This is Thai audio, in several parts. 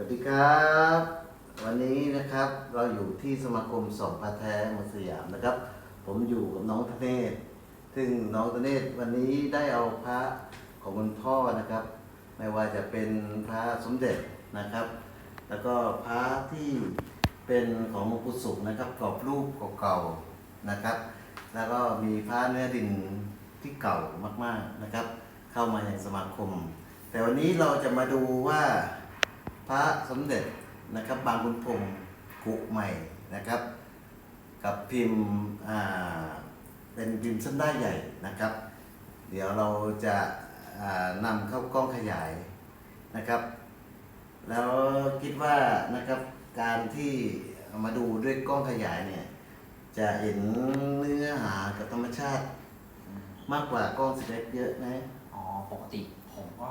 สวัสดีครับ วันนี้นะครับเราอยู่ที่สมาคมสองพระแท้เมืองสยามนะครับ ผมอยู่กับน้องธเนศซึ่งน้องธเนศวันนี้ได้เอาพระของคุณพ่อนะครับ ไม่ว่าจะเป็นพระสมเด็จนะครับ แล้วก็พระที่เป็นของหลวงปู่สุขนะครับกรอบรูปเก่าๆนะครับ แล้วก็มีพระเนื้อดินที่เก่ามากๆนะครับ เข้ามาในสมาคม แต่วันนี้เราจะมาดูว่า พระสมเด็จนะครับบางขุนพรมกุใหม่นะครับ กับพิมพ์เป็นพิมพ์เส้นได้ใหญ่นะครับ เดี๋ยวเราจะานำเข้ากล้องขยายนะครับ แล้วคิดว่านะครับการที่มาดูด้วยกล้องขยายเนี่ยจะเห็นเนื้อหากับธรรมชาติ มากกว่ากล้องสเล็กเยอะนะ อ๋อ ปกติผมก็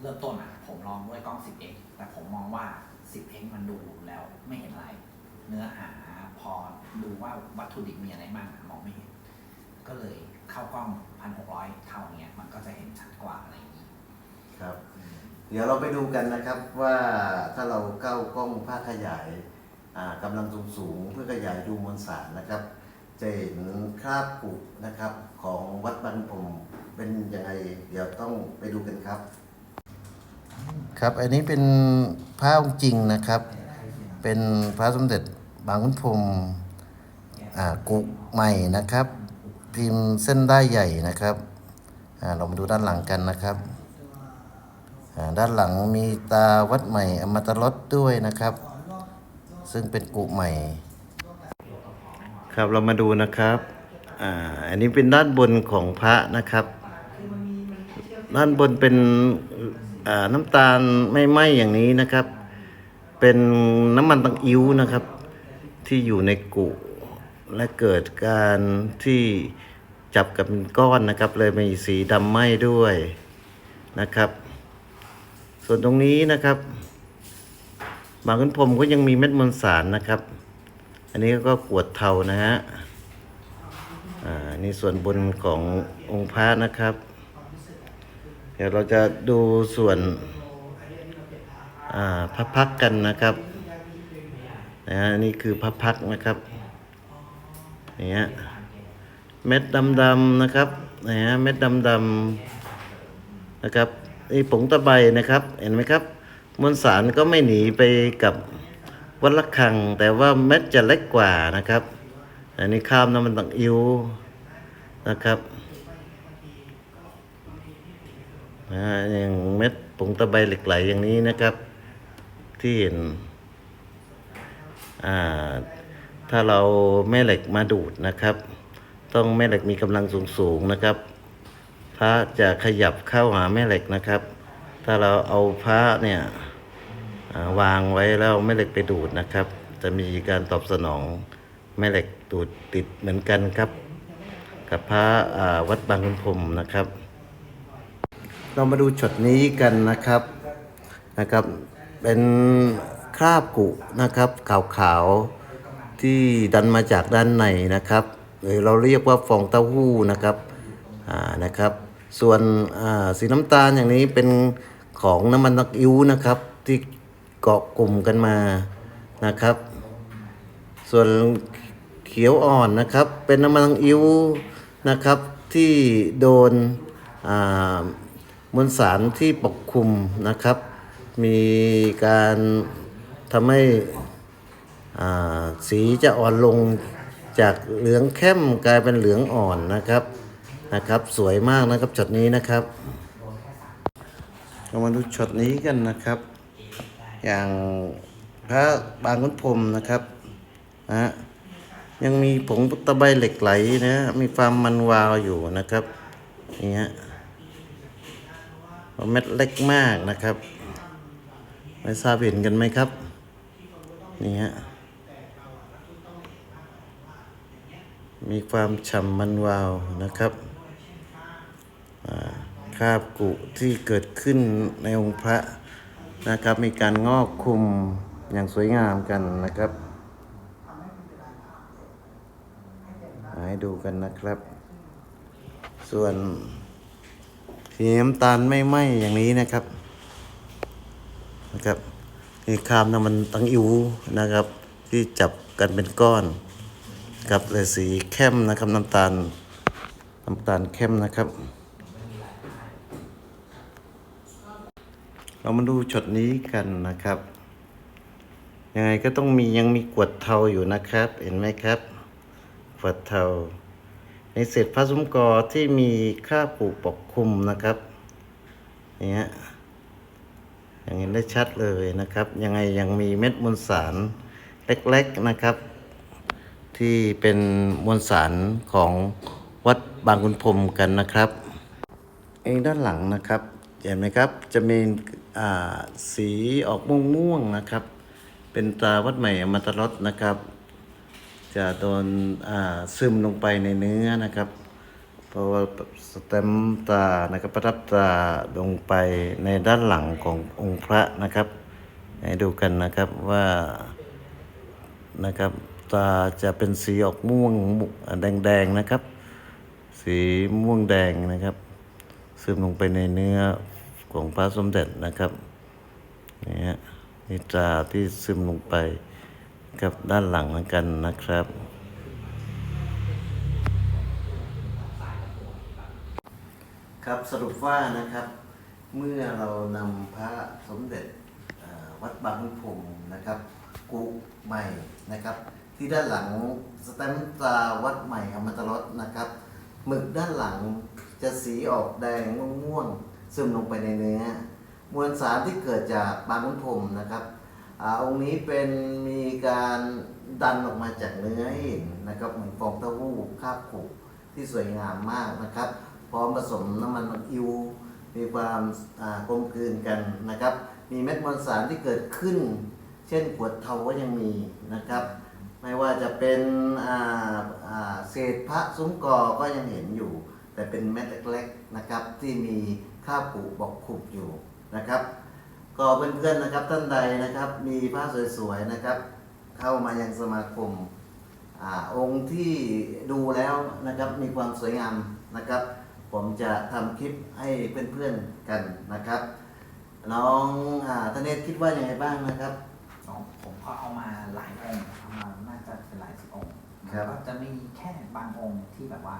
เริ่มต้นอะ ผมลองด้วยกล้อง 10x แต่ผมมองว่า 10x มันดูแล้วไม่เห็นอะไร เนื้อหาพอดูว่าวัตถุดิบมีอะไรบ้างอะมองไม่เห็น ก็เลยเข้ากล้อง1600เท่าเนี้ยมันก็จะเห็นชัดกว่าอะไรอย่างนี้ครับ เดี๋ยวเราไปดูกันนะครับว่าถ้าเราเข้ากล้องภาพขยายอ่ากำลังสูงสูงๆเพื่อขยายดูมวลสารนะครับจะเห็นคราบปุนะครับของวัดบางผมเป็นยังไงเดี๋ยวต้องไปดูกันครับ ครับอันนี้เป็นพระองค์จริงนะครับ เป็นพระสมเด็จบางขุนพรมอ่ากุใหม่นะครับ พิมพ์เส้นได้ใหญ่นะครับเรามาดูด้านหลังกันนะครับ ด้านหลังมีตาวัดใหม่อมตะรสด้วยนะครับ ซึ่งเป็นกุใหม่ ครับเรามาดูนะครับอ่าอันนี้เป็นด้านบนของพระนะครับ ด้านบนเป็น น้ำตาลไม่ไหม้อย่างนี้นะครับ เป็นน้ำมันตังอิ้วนะครับ ที่อยู่ในกุและเกิดการที่จับกับก้อนนะครับ เลยมีสีดำไหม้ด้วยนะครับ ส่วนตรงนี้นะครับ บางขนพรหมก็ยังมีเม็ดมวลสารนะครับ อันนี้ก็กวดเทานะฮะอ่านี่ส่วนบนขององค์พระนะครับ ดี๋ยวเราจะดูส่วนอ่าพระพักกันนะครับนะฮะนี่คือพระพักนะครับนี่ฮะเม็ดดำๆนะครับนะฮะเม็ดดำๆนะครับนี่ผงตะไบนะครับเห็นไหมครับมวลสารก็ไม่หนีไปกับวัดละคัง แต่ว่าเม็ดจะเล็กกว่านะครับ อันนี้ข้ามน้ำมันตังอิวนะครับ อ่าอย่างเม็ดผงตะไบเหล็กไหลอย่างนี้นะครับ ที่เห็นอ่าถ้าเราแม่เหล็กมาดูดนะครับ ต้องแม่เหล็กมีกำลังสูงๆนะครับ พระจะขยับเข้าหาแม่เหล็กนะครับ ถ้าเราเอาพระเนี่ยาวางไว้แล้วแม่เหล็กไปดูดนะครับ จะมีการตอบสนองแม่เหล็กดูดติดเหมือนกันครับ กับพระอ่าวัดบางขุนพรมนะครับ เรามาดูช็อตนี้กันนะครับนะครับ เป็นคราบกุนะครับขาวๆที่ดันมาจากด้านในนะครับ หรือเราเรียกว่าฟองเต้าหู้นะครับอ่านะครับ ส่วนอ่าสีน้ำตาลอย่างนี้เป็นของน้ำมันตักอิ้วนะครับ ที่เกาะกลุ่มกันมานะครับ ส่วนเขียวอ่อนนะครับ เป็นน้ำมันตังอิ้วนะครับที่โดนอ่า มวลสารที่ปกคลุมนะครับ มีการทำให้สีจะอ่อนลงจากเหลืองเข้มกลายเป็นเหลืองอ่อนนะครับนะครับ สวยมากนะครับช็อตนี้นะครับเรามาดูช็อตนี้กันนะครับ อย่างพระบางขุนพรมนะครับนะฮะยังมีผงตะไบเหล็กไหลนะมีความมันวาวอยู่นะครับนี่ฮะ เม็ดเล็กมากนะครับ ไม่ทราบเห็นกันไหมครับ นี่ฮะ มีความฉ่ำมันวาวนะครับคราบกุที่เกิดขึ้นในองค์พระนะครับ มีการงอกคุมอย่างสวยงามกันนะครับมาให้ดูกันนะครับ ส่วน สีน้ำตาลไม่ไหม้อย่างนี้นะครับ นะครับนี่คามนะมันตั้งอิวนะครับ ที่จับกันเป็นก้อนกับเลยสีเข้มนะครับน้ำตาลน้ำตาลเข้มนะครับ เรามาดูช็อตนี้กันนะครับ ยังไงก็ต้องมียังมีกวดเทาอยู่นะครับ เห็นไหมครับกวดเทา เศษพระสมกอที่มีค่าปูปกคลุมนะครับอย่างเงี้ยอย่างเห็นได้ชัดเลยนะครับ ยังไงยังมีเม็ดมวลสารเล็กๆนะครับ ที่เป็นมวลสารของวัดบางคุณพรมกันนะครับเองด้านหลังนะครับเห็นไหมครับจะมีอ่าสีออกม่วงๆนะครับ เป็นตราวัดใหม่อมตะรสนะครับ จะโดนซึมลงไปในเนื้อนะครับ เพราะว่าสแตมตานะครับประทับตาลงไปในด้านหลังขององค์พระนะครับ ให้ดูกันนะครับว่านะครับตาจะเป็นสีออกม่วงแดงๆนะครับ สีม่วงแดงนะครับ ซึมลงไปในเนื้อของพระสมเด็จนะครับนี่ฮะนี่ตาที่ซึมลงไป กับด้านหลังเหมือนกันนะครับ ครับสรุปว่านะครับ เมื่อเรานำพระสมเด็จวัดบางพงนะครับ กุใหม่นะครับ ที่ด้านหลังสแตมตราวัดใหม่อมตะรสนะครับหมึกด้านหลังจะสีออกแดงม่วงๆซึมลงไปในเนื้อ มวลสารที่เกิดจากบางพรมนะครับ อาองค์นี้เป็นมีการดันออกมาจากเนื้อห้เห็นนะครับเหมือนฟองเต้าหู้คาบผูที่สวยงามมากนะครับ พร้อมผสมน้ำมันอิวมีความอ่ากลมกลืนกันนะครับ มีเม็ดมวลสารที่เกิดขึ้น เช่นขวดเทาก็ยังมีนะครับ ไม่ว่าจะเป็นอ่าอ่าเศษพระซุ้มกอก็ยังเห็นอยู่ แต่เป็นเม็ดเล็กๆนะครับที่มีคาบผูบอกขุบอยู่นะครับ ก็เพื่อนๆนะครับท่านใดนะครับ มีผ้าสวยๆนะครับ เข้ามายังสมาคมอาองค์ที่ดูแล้วนะครับมีความสวยงามนะครับ ผมจะทำคลิปให้เพื่อนๆกันนะครับ น้องอาธเนศคิดว่ายังไงบ้างนะครับสองผมก็เอามาหลายองค์เอามาน่าจะเป็นหลายสิบองค์ครับก็จะมีแค่บางองค์ที่แบบว่า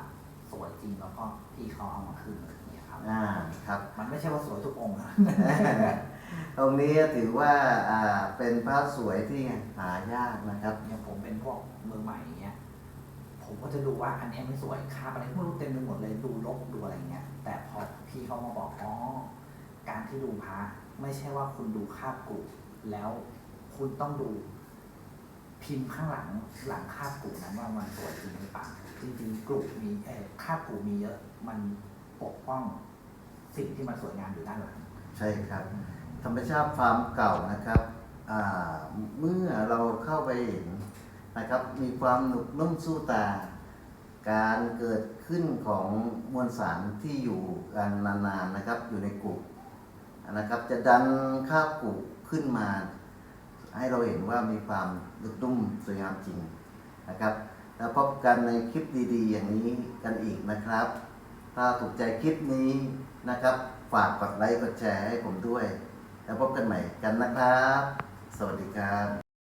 สวยจริงแล้วก็ที่เขาเอามาคืนอะไรอย่างเงี้ยครับอ่าครับ มันไม่ใช่ว่าสวยทุกองค์นะ ตรงนี้ถือว่าอ่าเป็นพระสวยที่หายากนะครับอย่างผมเป็นพวกมือใหม่อย่างเงี้ยผมก็จะดูว่าอันเนี้ยไม่สวยคาบอะไรไม่รู้เต็มไปหมดเลยดูลกดูอะไรเงี้ยแต่พอพี่เขามาบอกอ๋อการที่ดูพระไม่ใช่ว่าคุณดูคาบกุแล้วคุณต้องดูพิมพ์ข้างหลังหลังคาบกูนั้นว่ามันสวยจริงหรือเปล่าจริงๆกลุ่มีเออคาบกูมีเยอะ มันปกป้องสิ่งที่มันสวยงามอยู่ด้านหลัง ใช่ครับ ธรรมชาติฟาร์มเก่านะครับเมื่อเราเข้าไปเห็นนะครับมีความหนุบนุ่มสู้ตา การเกิดขึ้นของมวลสารที่อยู่กันนานๆนะครับอยู่ในกลุ่มนะครับจะดันค่ากลุ่ขึ้นมา ให้เราเห็นว่ามีความหนุบนุ่มสวยงามจริงนะครับ แล้วพบกันในคลิปดีๆ อย่างนี้กันอีกนะครับ ถ้าถูกใจคลิปนี้นะครับ ฝากกดไลค์กดแชร์ให้ผมด้วย แล้วพบกันใหม่กันนะครับ สวัสดีครับ